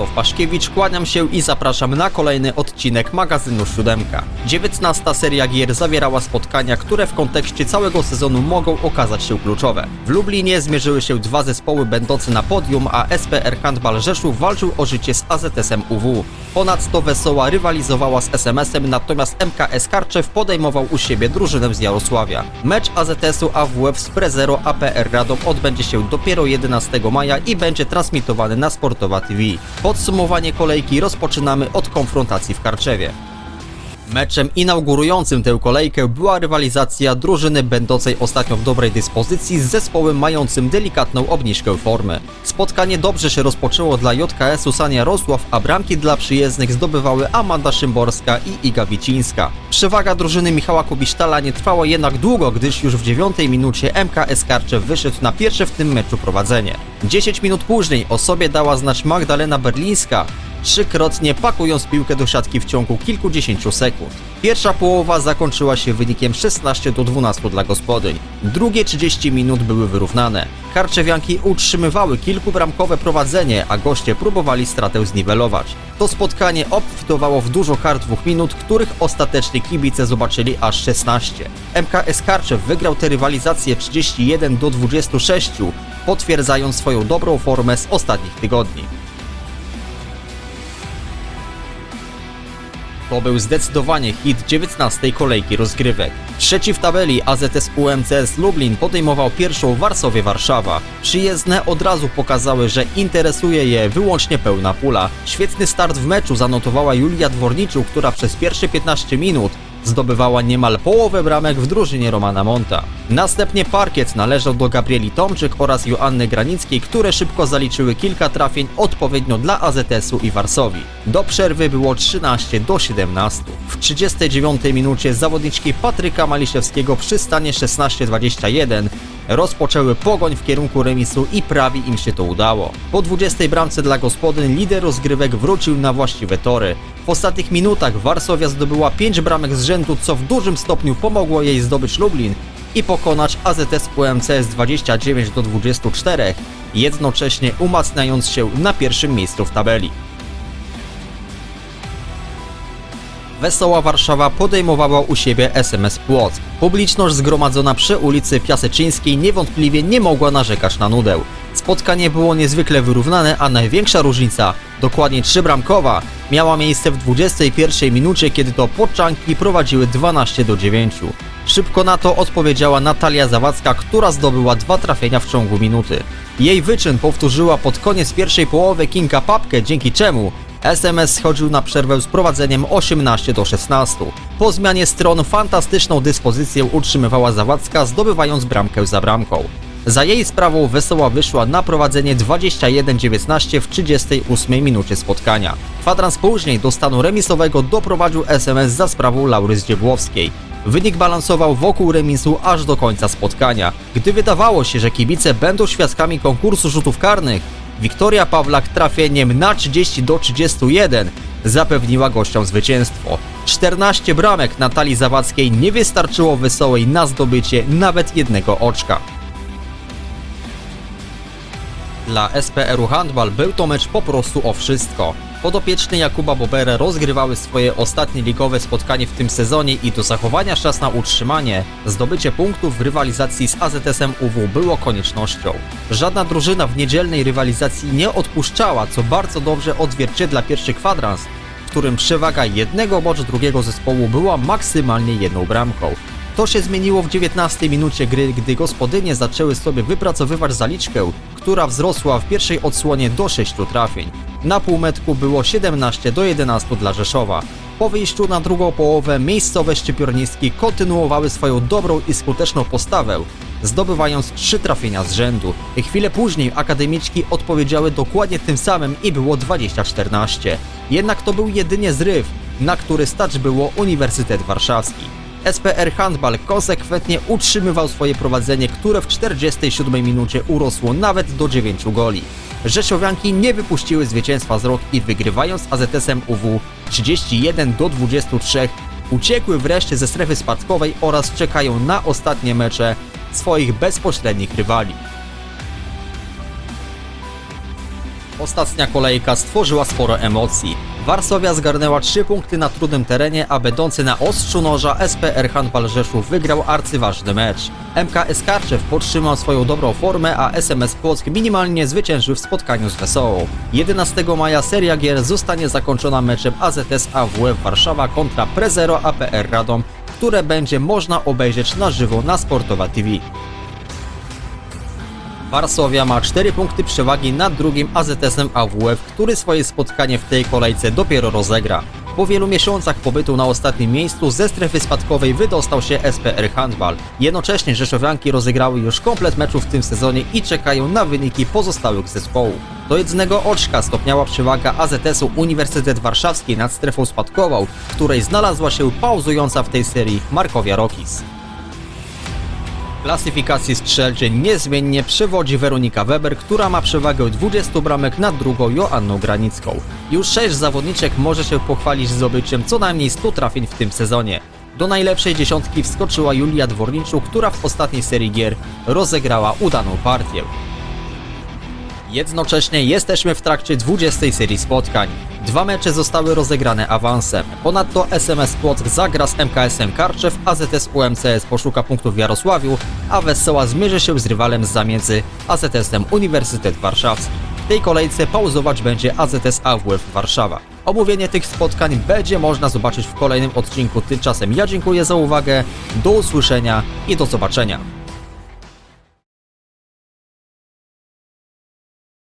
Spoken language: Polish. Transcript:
Krzysztof Paszkiewicz, kłaniam się i zapraszam na kolejny odcinek magazynu Siódemka. 19 seria gier zawierała spotkania, które w kontekście całego sezonu mogą okazać się kluczowe. W Lublinie zmierzyły się dwa zespoły będące na podium, a SPR Handball Rzeszów walczył o życie z AZS-em UW. Ponadto Wesoła rywalizowała z SMS-em, natomiast MKS Karczew podejmował u siebie drużynę z Jarosławia. Mecz AZS-u AWF z Prezero APR Radom odbędzie się dopiero 11 maja i będzie transmitowany na Sportowa TV. Podsumowanie kolejki rozpoczynamy od konfrontacji w Karczewie. Meczem inaugurującym tę kolejkę była rywalizacja drużyny będącej ostatnio w dobrej dyspozycji z zespołem mającym delikatną obniżkę formy. Spotkanie dobrze się rozpoczęło dla JKS-u San Jarosław, a bramki dla przyjezdnych zdobywały Amanda Szymborska i Iga Wicińska. Przewaga drużyny Michała Kubisztala nie trwała jednak długo, gdyż już w dziewiątej minucie MKS Karczew wyszedł na pierwsze w tym meczu prowadzenie. 10 minut później o sobie dała znać Magdalena Berlińska, trzykrotnie pakując piłkę do siatki w ciągu kilkudziesięciu sekund. Pierwsza połowa zakończyła się wynikiem 16 do 12 dla gospodyń. Drugie 30 minut były wyrównane. Karczewianki utrzymywały kilkubramkowe prowadzenie, a goście próbowali stratę zniwelować. To spotkanie obfitowało w dużo kar dwóch minut, których ostatecznie kibice zobaczyli aż 16. MKS Karczew wygrał tę rywalizację 31 do 26, potwierdzając swoją dobrą formę z ostatnich tygodni. To był zdecydowanie hit 19 kolejki rozgrywek. Trzeci w tabeli AZS UMCS Lublin podejmował pierwszą Warsowie Warszawa. Przyjezdne od razu pokazały, że interesuje je wyłącznie pełna pula. Świetny start w meczu zanotowała Julia Dworniczu, która przez pierwsze 15 minut zdobywała niemal połowę bramek w drużynie Romana Monta. Następnie parkiet należał do Gabrieli Tomczyk oraz Joanny Granickiej, które szybko zaliczyły kilka trafień odpowiednio dla AZS-u i Warsowi. Do przerwy było 13 do 17. W 39 minucie zawodniczki Patryka Maliszewskiego przy stanie 16-21 rozpoczęły pogoń w kierunku remisu i prawie im się to udało. Po 20 bramce dla gospodyń lider rozgrywek wrócił na właściwe tory. W ostatnich minutach Warsowia zdobyła 5 bramek z rzędu, co w dużym stopniu pomogło jej zdobyć Lublin i pokonać AZS UMCS 29 do 24, jednocześnie umacniając się na pierwszym miejscu w tabeli. Wesoła Warszawa podejmowała u siebie SMS Płock. Publiczność zgromadzona przy ulicy Piaseczyńskiej niewątpliwie nie mogła narzekać na nudę. Spotkanie było niezwykle wyrównane, a największa różnica, dokładnie trzybramkowa, miała miejsce w 21 minucie, kiedy to Podczanki prowadziły 12 do 9. Szybko na to odpowiedziała Natalia Zawadzka, która zdobyła dwa trafienia w ciągu minuty. Jej wyczyn powtórzyła pod koniec pierwszej połowy Kinga Papkę, dzięki czemu SMS schodził na przerwę z prowadzeniem 18 do 16. Po zmianie stron fantastyczną dyspozycję utrzymywała Zawadzka, zdobywając bramkę za bramką. Za jej sprawą Wesoła wyszła na prowadzenie 21-19 w 38 minucie spotkania. Kwadrans później do stanu remisowego doprowadził SMS za sprawą Laury Zdziebłowskiej. Wynik balansował wokół remisu aż do końca spotkania. Gdy wydawało się, że kibice będą świadkami konkursu rzutów karnych, Wiktoria Pawlak trafieniem na 30 do 31 zapewniła gościom zwycięstwo. 14 bramek Natalii Zawadzkiej nie wystarczyło Wesołej na zdobycie nawet jednego oczka. Dla SPR-u Handball był to mecz po prostu o wszystko. Podopieczne Jakuba Bobere rozgrywały swoje ostatnie ligowe spotkanie w tym sezonie i do zachowania szans na utrzymanie, zdobycie punktów w rywalizacji z AZS-em UW było koniecznością. Żadna drużyna w niedzielnej rywalizacji nie odpuszczała, co bardzo dobrze odzwierciedla pierwszy kwadrans, w którym przewaga jednego bądź drugiego zespołu była maksymalnie jedną bramką. To się zmieniło w 19 minucie gry, gdy gospodynie zaczęły sobie wypracowywać zaliczkę, która wzrosła w pierwszej odsłonie do 6 trafień. Na półmetku było 17 do 11 dla Rzeszowa. Po wyjściu na drugą połowę miejscowe szczypiornistki kontynuowały swoją dobrą i skuteczną postawę, zdobywając 3 trafienia z rzędu. Chwilę później akademiczki odpowiedziały dokładnie tym samym i było 20-14. Jednak to był jedynie zryw, na który stać było Uniwersytet Warszawski. SPR Handball konsekwentnie utrzymywał swoje prowadzenie, które w 47 minucie urosło nawet do 9 goli. Rzeszowianki nie wypuściły zwycięstwa z rok i wygrywając AZS-em UW 31 do 23 uciekły wreszcie ze strefy spadkowej oraz czekają na ostatnie mecze swoich bezpośrednich rywali. Ostatnia kolejka stworzyła sporo emocji. Warszawia zgarnęła 3 punkty na trudnym terenie, a będący na ostrzu noża SPR Handball Rzeszów wygrał arcyważny mecz. MKS Karczew podtrzymał swoją dobrą formę, a SMS Płock minimalnie zwyciężył w spotkaniu z Wesołą. 11 maja seria gier zostanie zakończona meczem AZS AWF Warszawa kontra Prezero APR Radom, które będzie można obejrzeć na żywo na Sportowa TV. Varsovia ma 4 punkty przewagi nad drugim AZS-em AWF, który swoje spotkanie w tej kolejce dopiero rozegra. Po wielu miesiącach pobytu na ostatnim miejscu ze strefy spadkowej wydostał się SPR Handball. Jednocześnie Rzeszowianki rozegrały już komplet meczów w tym sezonie i czekają na wyniki pozostałych zespołów. Do jednego oczka stopniała przewaga AZS-u Uniwersytet Warszawski nad strefą spadkową, w której znalazła się pauzująca w tej serii Markowia Rokis. Klasyfikacji strzelczej niezmiennie przewodzi Weronika Weber, która ma przewagę 20 bramek nad drugą Joanną Granicką. Już 6 zawodniczek może się pochwalić zdobyciem co najmniej 100 trafień w tym sezonie. Do najlepszej dziesiątki wskoczyła Julia Dworniczu, która w ostatniej serii gier rozegrała udaną partię. Jednocześnie jesteśmy w trakcie 20 serii spotkań. Dwa mecze zostały rozegrane awansem. Ponadto SMS Płock zagra z MKS-em Karczew, AZS UMCS poszuka punktów w Jarosławiu, a Wesoła zmierzy się z rywalem z zamiedzy AZS-em Uniwersytet Warszawski. W tej kolejce pauzować będzie AZS AWF Warszawa. Omówienie tych spotkań będzie można zobaczyć w kolejnym odcinku. Tymczasem ja dziękuję za uwagę, do usłyszenia i do zobaczenia.